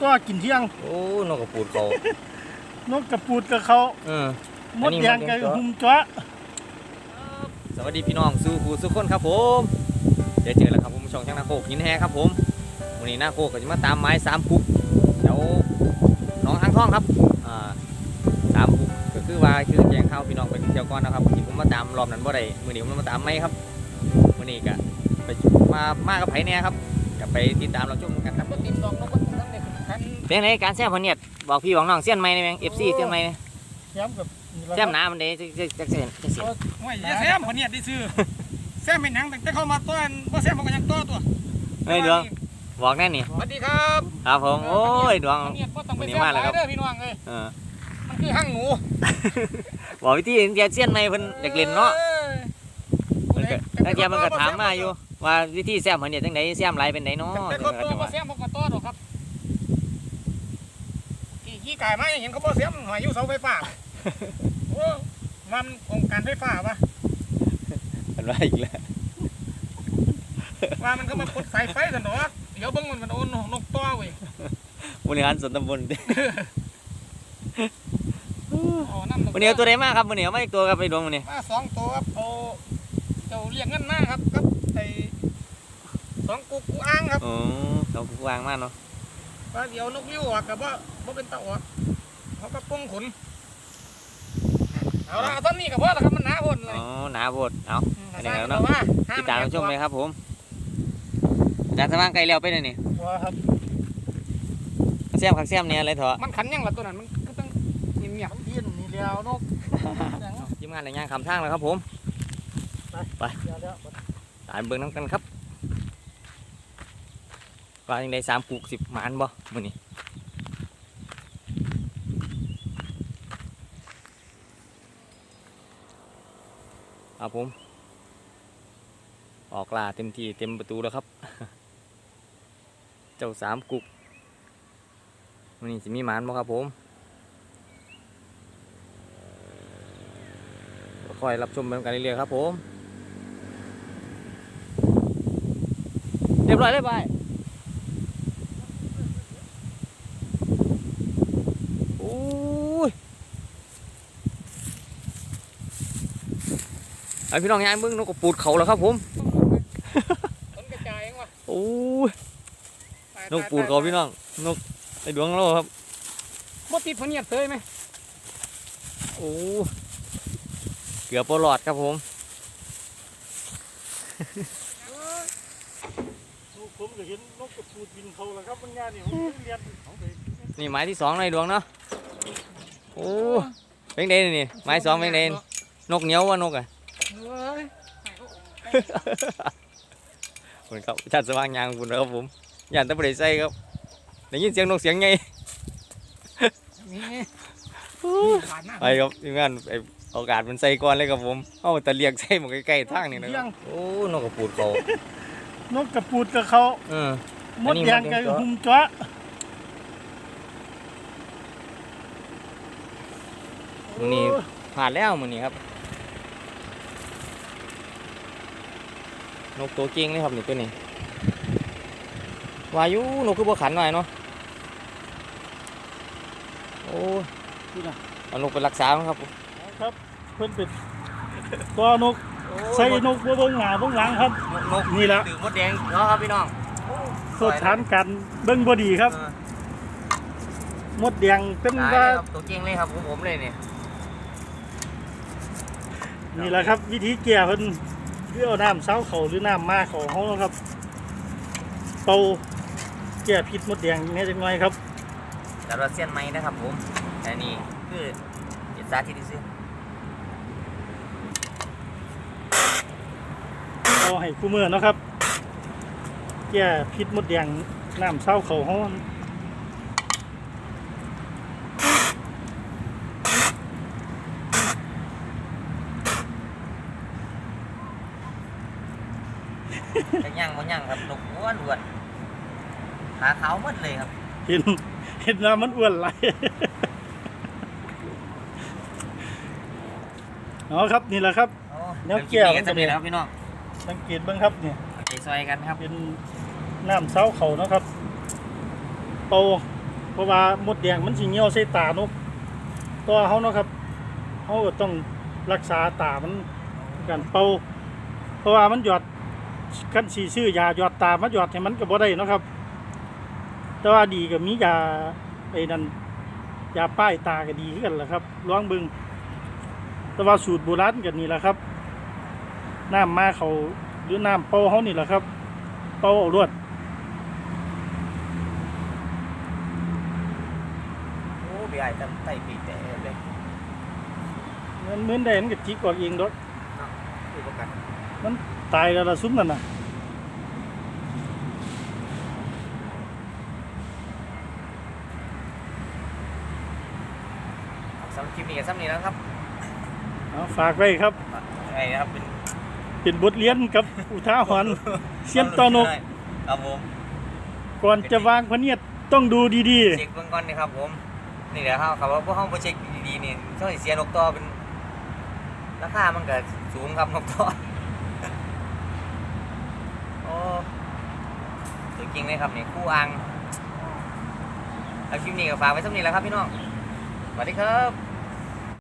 ตัวกินเที่ยง โอ้นกกระปูดเขานกกระปูดกับเขาเออมอัดนนี้แดงมดแดกับงจ้ะหุ่มจ้าสวัสดีพี่น้องสู้ผู้สู้คนครับผมเดี๋ยวเจอแล้วครับผมช่องช่างนาโคกหินแฮครับผมวันนี้นาโคกก็จะมาตามไม้สามกุ๊กแถวหน้องทางท่องครับอ่าสามกุ๊กก็คือว่าคือแจ้งข่าวพี่น้องไปเที่ยวก่อนนะครับที่ผมมาตามรอบนั้นบ่ได้มื้อนี้ผมมาตามไม้ครับมื้อนี้ก็ไปมามากับไผแน่ครับก็ไปติดตามเราชมกันครับบ่ติดดอกนกบ่ติดทั้งเด็กคัน เป็นไงการแซมพะเนียดบอกพี่บอกน้องเสี้ยนไหมนี่แม่ง FC เสี้ยนไหมนี่แย้มกับนี่ละแซมหน้ามันเด้จะจะจะเสียนจะเสียนโอ้ยอย่าแซมคนเนี่ยได้ซื้อแซมเป็นหยังแต่เข้ามาต้อนบ่แซมมันก็ยังต้อตัวเฮ้ยดวงบอกแน่นี่สวัสดีครับครับผมโอ้ยดวงเนี่ยบ่ต้องไปวันนี้แซมมาหแล้วลายครับเด้อพี่น้องเอ้ยเออมันคือหั่งหนูบอกวิธีแกเสี้ยนไหมเพิ่นอยากเล่นเนาะมันก็แล้วแกมันก็ถามมาอยู่ว่าวิธีแซมมันเนี่ยจังไดแซมไรเป็นไดเนาะแต่จังเขาไดต้อบ่แซมมันก็ต้อดอกครับ ขี่ขี่ไก่มาเห็นเขาบ่แซมหอยอยู่เสาไฟฟ้าโอ้มันองค์การไฟฟ้าปะมันว่าอีกแล้วว่ามันก็มาปลดสายไฟกันดอกเดี๋ยวเบิ่งมันมันโอนนกต้อเว้ยบริหารส่วนตำบลอ๋อน้ำวันนี้เอาตัวใดมาครับวันนี้เอามาอีกตัวครับไปดวงวันนี้มาสองตัวครับเอาเจ้าเรียกเงินมาครับครับไอ้สองกุกกูอ้างครับโอ้เราวางมากเนาะ ว่าเดี๋ยวนกยิ้วออกกับว่าว่าเป็นตะออกเขาก็ป้องขนเอาละเอาตอนนี้กับพ่อละครับมันหนาโพดเลยอ๋อหนาโพดเอามอันนี้แล้วเนอะว่าติดตามรับชมเลยครับผมอาจารย์สมางไกลแล้วไปเลยนี่ว่าครับแซมคักแซมเนี่ยอะไรเถอะมันขันยังละตัวนั้นมันก็ต้องเงียบเพี้ยนนี่แล้วนกแดงทีมงานในย่างคำทางแล้วครับผมเดี๋ยวเดี๋ยวตามเบิ่งน้ำกันครับ ว่าจังไดสามกุกสิบหมานบ่มื้อนี้ครับผม ออกลาเต็มที่เต็มประตูแล้วครับ เจ้าสามกุกวันนี้สิมีหมานบ่ครับผมคอยรับชมไปกันเรื่อยๆครับผม เรียบร้อยเลยไปโไอพี่น้องยายมึงนกกระปูดเขาแล้วครับผมผลกระจายเองว่ะโอ้ยนกปูดเขาพี่น้องนกไอดวงเราครับบ่ติดพะเนียดเตยไหมโอ้เกือบปลอดครับผมลูกผมก็เห็นนกกระปูดบินเขาแล้วครับมันงานนี่ผมเรียนของเด็กนี่ไม้ที่สองในดวงเนาะโอ้เป็นไงนี่ไม้สองเป็นไงนกเหนียวว่านกอะเฮ้ย คุณครับชาติสว่างยางคุณนะครับผมอย่าตะบริใส่ครับได้ยินเสียงนกเสียงไงนี่ขาดหน้าไปครับทีมงานไปเอากาศมันใส่ก่อนเลยครับผม เอาตะเลียกใส่หมองใกล้ๆทางนี่นะครับโอ้นกกระปูดเขานกกระปูดกับเขาเออมอันดนี้แดงมดแดกับงจ้ะหุ่มจ้ามื้อนี้ผ่านแล้วมือนี้ครับ นกตัวเก่งเลยครับนี่ตัวนี้วาอยุนกคือบ่ขันหน่อยเนาะโอ้ยนี่นะเอานกไปรักษามั้งครับผมครับเพิ่นเป็นตัวนกใส่นกบ่เบิ่งหน้าเบิ่งหลังครับนกนี่ละตื่นมดแดงเนาะครับพี่น้องโทษฐานกันเบิ่งบ่ดีครับเออมดแดงเป็นตายว่าเลยครับตัวเก่งเลยครับผมผมเลยเนี่ยนี่แหละครับวิธีแก้เพิ่น คือเอาน้ำเช้าเขาหรือน้ำมาเขาเฮาเนาะครับ เป่าแก้พิษมดแดงแหน่จักหน่อยครับแต่ว่าเส้นไม้นะครับผมแต่นี่คือเจ็ดสาธิตที่ซื้อเอาให้คู่มือเนาะครับแก้พิษมดแดงน้ำเช้าเขาเฮา แต่ย่างมันย่างครับนกอ้วนอ้วนขาขาวหมดเลยครับ เห็นเห็นว่ามันอ้วนไหลายอ๋อครับนี่แหละครับโอ้แนวแก้วเดี๋ยคลิปนี้กันจะเป็นแล้วครับพี่น้องสังเกตเบ้างครับเนี่ยไปซอยกันครับเป็นน้ำเช้าเขาเนาะครับเป่าราะว่ามดแดงมันสิเหี่ยวใส่ตานกตัวเฮาเนาะครับเฮาก็ต้องรักษาตามันกันเป่าเพราะว่ามันหยอด คันสีซื้อยาหยอดตามาหยอดให้มันก็บ่ได้เนาะครับ แต่ว่าดีก็มียาไอ้นั่นยาป้ายตาก็ดีคือกันแหละครับลองเบิ่งแต่ว่าสูตรโบราณกันนี่แหละครับน้ำมาเขาหรือน้ำเป่าเขานี่แหละครับ เป่าเอารวดโอ้พี่ไอ้ตั้งไต่ปีแต่เลยมันเหมือนได้มันก็จิกออกเองดอกคือประกัน มันตายแล้วละซุ้มนั่นน่ะสำหรับคลิปนี้ก็ซ้ำนี้แล้วครับเอาฝากไว้ครับไอ้นะครับเป็นเป็นบทเรียนกับอุทาหรณ์เสียนตอนกครับผมก่อนจะวางพะเนียดต้องดูดีเช็คเบื้องก่อนนะครับผมนี่แหละครับครับว่าพวกห้องไปเช็คดีๆนี่เท่าไหร่เสียนกต่อเป็นราคามันก็สูงครับนกต่อ โอ้ตัวจ ริงเลยครับนี่คู่อังแล้วคลิปนี้ก็ฝากไว้สักนี้แล้วครับพี่น้องสวัสดีครับ